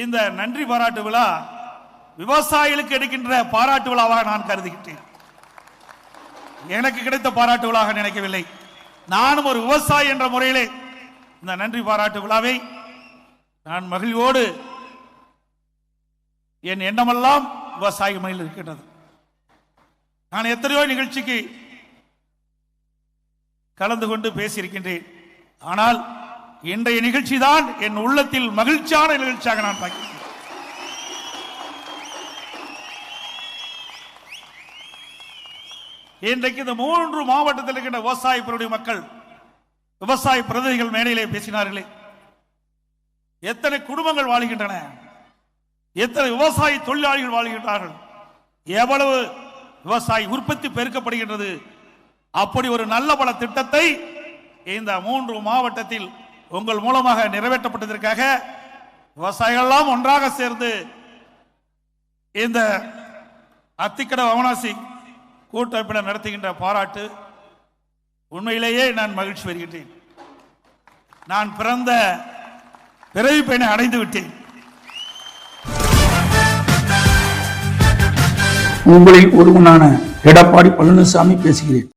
இந்த நன்றி பாராட்டு விழா விவசாயிகளுக்கு எடுக்கின்ற பாராட்டு விழாவாக நான் கருதுகின்றேன். எனக்கு கிடைத்த பாராட்டு விழாக நினைக்கவில்லை. நானும் ஒரு விவசாயி என்ற முறையிலே இந்த நன்றி பாராட்டு விழாவை நான் மகிழ்வோடு என் எண்ணமெல்லாம் விவசாய மயில் இருக்கின்றது. நான் எத்தனையோ நிகழ்ச்சிக்கு கலந்து கொண்டு பேசியிருக்கின்றேன். ஆனால் இன்றைய நிகழ்ச்சி தான் என் உள்ளத்தில் மகிழ்ச்சியான நிகழ்ச்சியாக நான் பார்க்கிறேன். இன்றைக்கு இந்த மூன்று மாவட்டத்தில் இருக்கின்ற விவசாய பெருடைய மக்கள் விவசாய பிரதிநிதிகள் மேடையிலே பேசினார்களே. எத்தனை குடும்பங்கள் வாழ்கின்றன எத்தனை விவசாய தொழிலாளிகள் வாழ்கின்றார்கள் எவ்வளவு விவசாய உற்பத்தி பெருக்கப்படுகின்றது அப்படி ஒரு நல்ல பல திட்டத்தை இந்த மூன்று மாவட்டத்தில் உங்கள் மூலமாக நிறைவேற்றப்பட்டதற்காக விவசாயிகள் எல்லாம் ஒன்றாக சேர்ந்து இந்த அத்திக்கட அவனாசி கூட்டமைப்பினர் நடத்துகின்ற பாராட்டு உண்மையிலேயே நான் மகிழ்ச்சி வருகின்றேன் நான் பிறந்த பிறவி பயனை அடைந்து விட்டேன். உங்களில் ஒருவனான எடப்பாடி பழனிசாமி பேசுகிறேன்.